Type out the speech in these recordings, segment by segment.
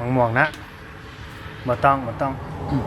มังม่วงนะบ่ต้องบ่ต้องอืม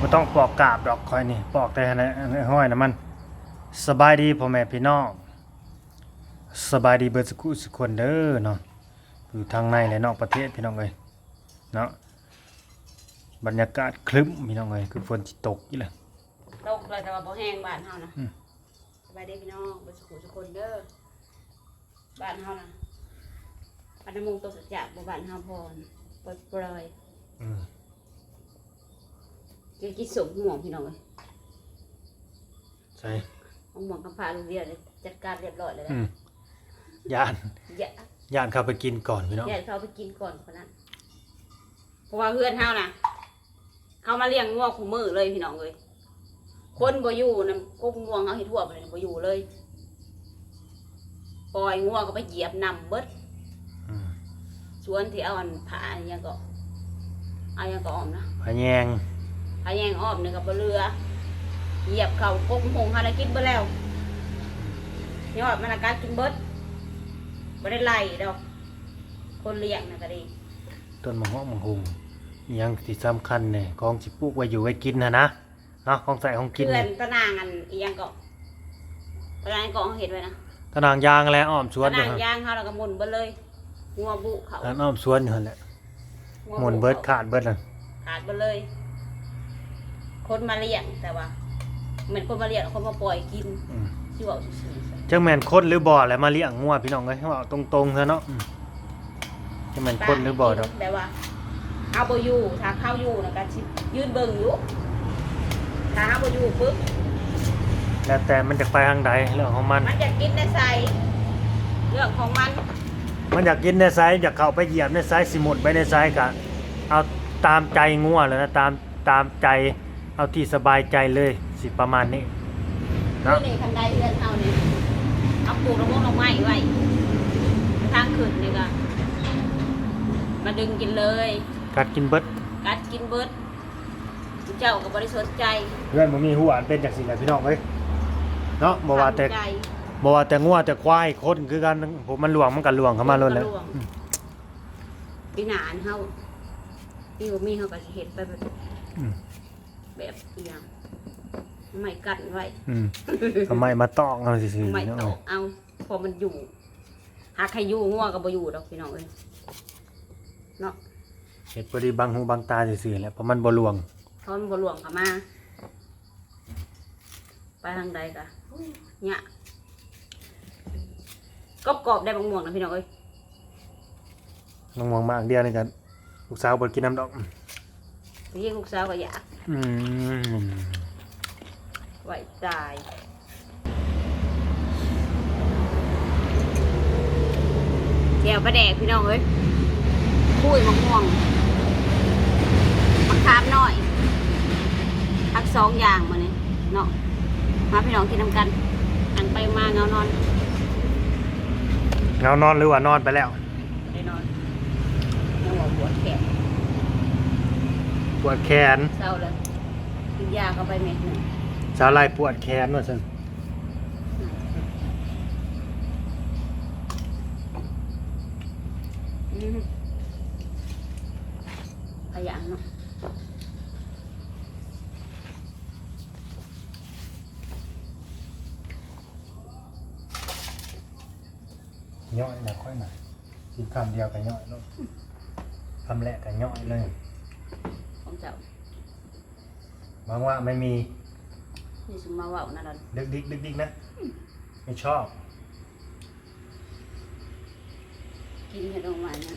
บ่ต้องปอกกาบดอกคอยนี่ปอกแต่อันนั้นอันนั้นห้อยนะมัน สบายดีพ่อแม่พี่น้องสบายดีเบิดสุขุสุกคนเด้อเนาะอยู่ทางในและนอกประเทศพี่น้องเอ้ยเนาะบรรยากาศคลึ้มพี่น้องเอ้ยคือฝนสิตกอีหล่ะตกเลยแต่ว่าบ่แห้งบ้านเฮานะอืมสบายดีพี่น้องบ่สุขุทุกคนเด้อบ้านเฮานะ อันน้ำมงตกสัจจะบ่บ้านเฮาพรปล่อยปล่อยอืมกินกินสุกหม่วงพี่น้องเอ้ยใช่เอาหม่วงกำพร้าลูกเดียวเลยจัดการเรียบร้อยเลยนะอืมย่านอย่าย่านเข้าไปกินก่อนพี่น้องอย่าเขาไปกินก่อนคนนั้นเพราะว่าเพื่อนเฮานะเขามาเลี้ยงงัวคู่มือเลยพี่น้องเอ้ยคนบ่อยู่นำกบง่วงเขาเฮ็ดทั่วไปเลยบ่อยู่เลย ปล่อยงัวก็ไปเหยียบนำเบิดอืม สวนที่เอาอันผาอันยังก็เอายังก็อ้อมนะพะแยงผาแยงอ้อมนี่ก็บ่เรือเหยียบเขากบหงหาได้กินเบิดแล้วยอดมันอาการกินเบิดบ่ได้ไล่ดอก คนเลี้ยงน่ะก็ดีต้นมะฮอกมะฮุงอิหยังที่สำคัญเนี่ยของสิปลูกไว้อยู่ไว้กินนะนะเนาะของใส่ของกินเพื่อเนี่ยนตะนางอันอีหยังก็ตะนางก็เห็นไว้นะตะนางยางและอ้อมสวนตะอยู่นางฮะย่างเขาแล้วก็หมุนเบิดเลย งัวบุเขาอันอ้อมสวนอยู่หั่นแหละงัวหมุนเบิดขาดเบิดน่ะขาดเบิดเลย คนมาเลี้ยงแต่ว่าเหมือนคนมาเลี้ยงคนมาปล่อยกินอืมที่ว่าซื่อๆ จังแม่นคนหรือบ่อแหละมาเลี้ยงงัวพี่น้องเอ้ยเว้าตรงๆซะเนาะอืมจังแม่นคนหรือบ่อดอกแต่ว่าเอาบ่อยู่ถ้าเข้าอยู่นะก็สิยืนเบิ่งอยู่ถ้าเอาบ่อยู่ปึ๊บแล้วแต่มันจะไปทางใดเรื่องของมัน มันจะกินในใส่เรื่องของมัน มันอยากกินในไซส์อยากเข้าไปเหยียบในไซส์สิหมดไปในไซส์กะเอาตามใจงัวเลยนะตามตามใจเอาที่สบายใจเลยสิประมาณนี้คือเนาะนี่คันใดเรือนเฮานี่เอาปลูกระมงดอกไม้ไว้ทางขึ้นนี่ก็มาดึงกินเลย กัดกินเบิดกัดกินเบิดเจ้าก็บริสุทธิ์ใจเพื่อนมันมีหัวอันเป็นจากสิ่งไหนพี่น้องเอ้ยเนาะบ่ว่าแต่ทำใจ บ่ว่าแต่งัวแต่ควายคนคือกันผมมันหลวงมันก็หลวงเข้ามาเลยแล้วมันก็หลวงปีหนานเฮาปีบ่มีเฮาก็สิเฮ็ดไปแบบอืมแบบอีหยังไม่กัดไว้อืมทำไมมาตอกเอาซื่อๆไม่เนาะตกเอาพอมันอยู่หากใครอยู่งัวก็บ่อยู่ดอกพี่น้องเอ้ยเนาะเฮ็ดพอดีบังหูบังตาซื่อๆแหละเพราะมันบ่หลวงเพราะมันบ่หลวงเข้ามาไปทางใดกะเนี่ย กรอบๆได้บางม่วงนะพี่น้องเอ้ยน้องมองมากเดียวนี่กันลูกสาวบ่กินน้ำดอกพี่ลูกสาวก็อยากอืมไหวตายเดี๋ยวประแดกพี่น้องเอ้ยคุยมะม่วงมะขามหน่อยทักสองอย่างมาเนี่ยเนาะมาพี่น้องกินน้ำกันอันไปมาเงานอน เงานอนหรือว่านอนไปแล้วได้นอนยังหัวปวดแขนปวดแขนเศร้าเลยกินยาเข้าไปเม็ดหนึ่งสาวไล่ปวดแขนว่าซั่นอืมขยันเนาะ ย่อยแล้วค่อยมากินคำเดียวก็ย่อยแล้วคำแรกก็ย่อยเลยของเจ้าหวังว่าไม่มีนี่สมมาเว่านั่นแหละดึกดิกดึกดิกนะ ไม่ชอบ กินให้ลงมาเนี่ย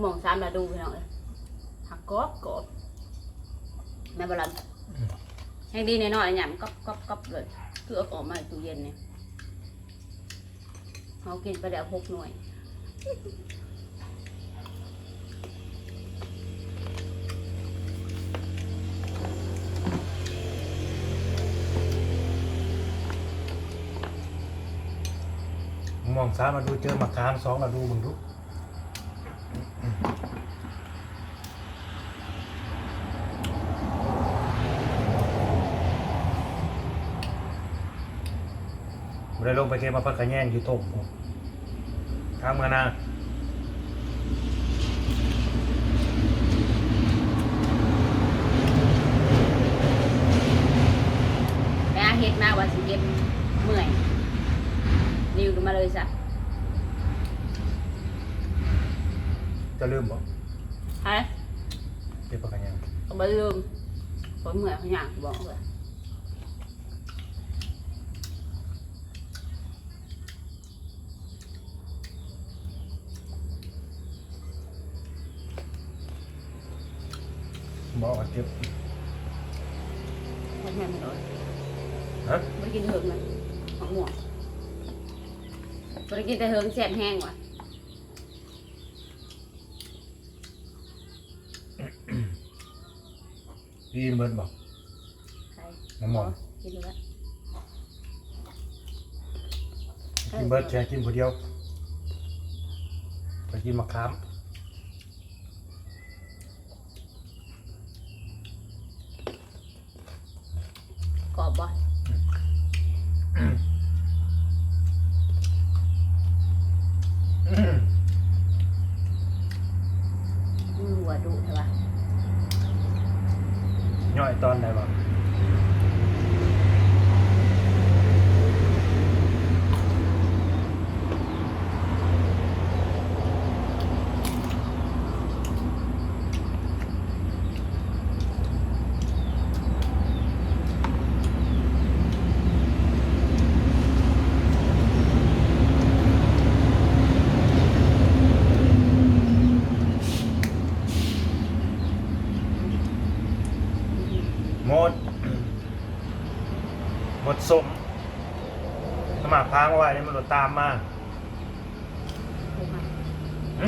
หมองสามระดูไปหน่อยหักกรอบกรอบแม่บรันแห้งดีแน่นอนอย่างก๊อบก๊อบก๊อบเลยคือเอาออกมาจากตู้เย็นเนี่ยเขากินไปแล้วหกหน่วยมองซ้ายมาดูเจอมะขามสองมาดูมึงดู เราลงไปเก็บมาพักกแยงอยู่ต้มผมทำงเมืนาไปเฮ็ดมาว่าสิเก็บเมื่อยนิวก็มาเลยจ้ะ จะลืมบ่ฮะเก็บพักกระแยงก็บ่ลืมผมเมื่อยเขาอยากบอกเลยบอกว่าเก็บคนแม่ไม่โดนฮะไม่กินเหิงเลยหอมหมวกไม่ได้กินแต่เหิงแสบแห้งว่ะ พี่อินเบิร์ดบอกใครน้ำมันกินดูแล้วกินเบิร์ดแค่กินคนเดียวไปกินมะขาม กรอบบ่ อื้อ อืมหัวดุใช่ปะ ย่อยตอนไหนบ้าง หมด หมดสมสมัครพางไว้นี่มันหลดตามมาถูกไหมหึ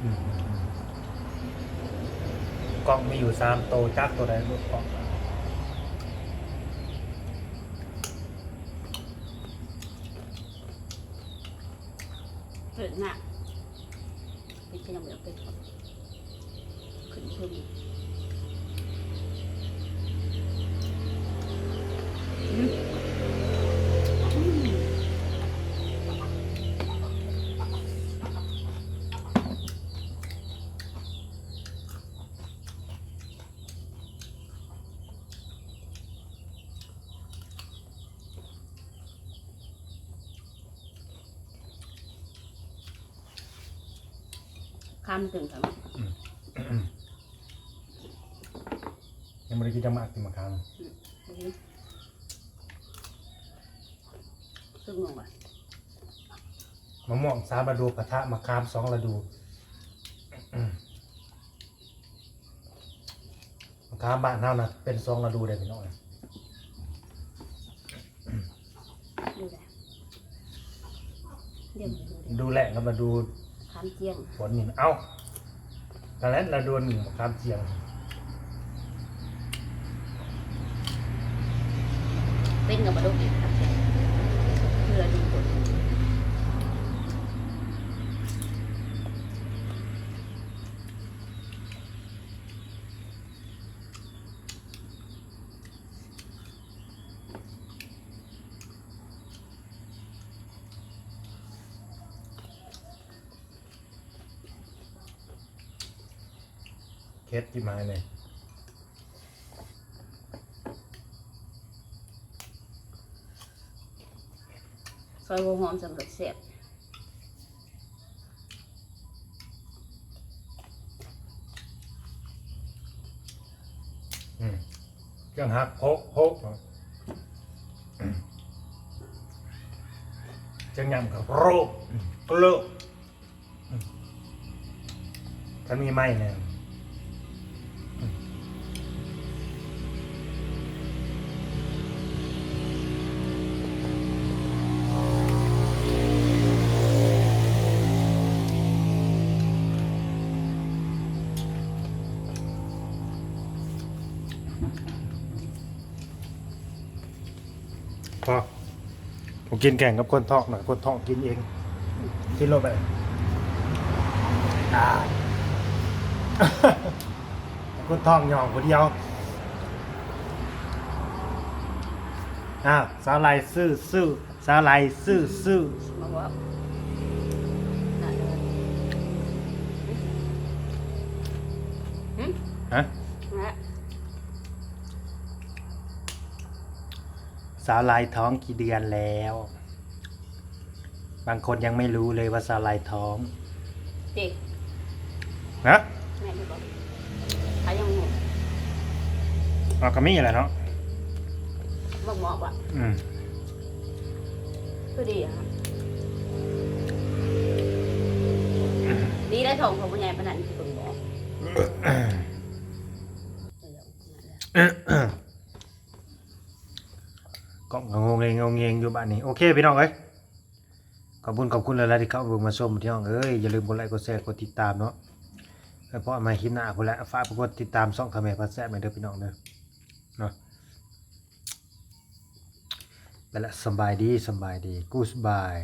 อืมกล้องมีอยู่สามโตวจักตัวใดลูกกล้องเปิดหน้า เป็นยังไม่เอาไปขึ้นขึ้นอืมอื คำถึงครับยังไม่ได้กินจะมากกินมะขามซึ่งงงอะมะม่วงสามฤดูปะทะมะขามสองฤดูมะขามบ้านเฮานะเป็นสองฤดูเลยพี่น้องดูแลเดี๋ยวมาดูดิดูแลกับฤดู คำเจียงฝนนี่นะเอ้าตอนนั้นฤดูหนึ่งมะขามเจียงเป็นกับมาดูอีกครับเพื่อดูผล เคสที่มาเลยซอยหัวหอมสำหรับเสียบอืมเครื่องหักโพกโพกจังยำกับโรคกลุกถ้ามีไม้เนี่ย พอผมกินแข่งกับคนท้องหน่อยคนท้องกินเองกินลงไปอ่าคนท้องหยองคนเดียวอ้าวสาวไลซื่อซื่อสาวไลซื่อซื่อมาว่าน่าจะหืมฮะ นะ สาวไลท้องกี่เดือนแล้ว บางคนยังไม่รู้เลยว่าสาวไลท้องเด็กนะแม่ดูบอกเขายังงงออกกระมี่แหละเนาะบอกหมอว่าอืมคือดีอะฮะดีได้ทองของผู้ใหญ่ปานนันที่เบิ่งบอก เออนั่นแหละก็งงเงงงเงงอยู่บ้านนี้โอเคพี่น้องเอ้ยขอบคุณขอบคุณหลายๆที่เข้ามาชมพี่น้องเอ้ยอย่าลืมกดไลค์กดแชร์กดติดตามเนาะแล้วพอมาคลิปหน้าพุ่นละฝากกดติดตามช่องคาเมพัสแซ่บไปเด้อพี่น้องเด้อเนาะไปละสบายดีสบายดีกูสบาย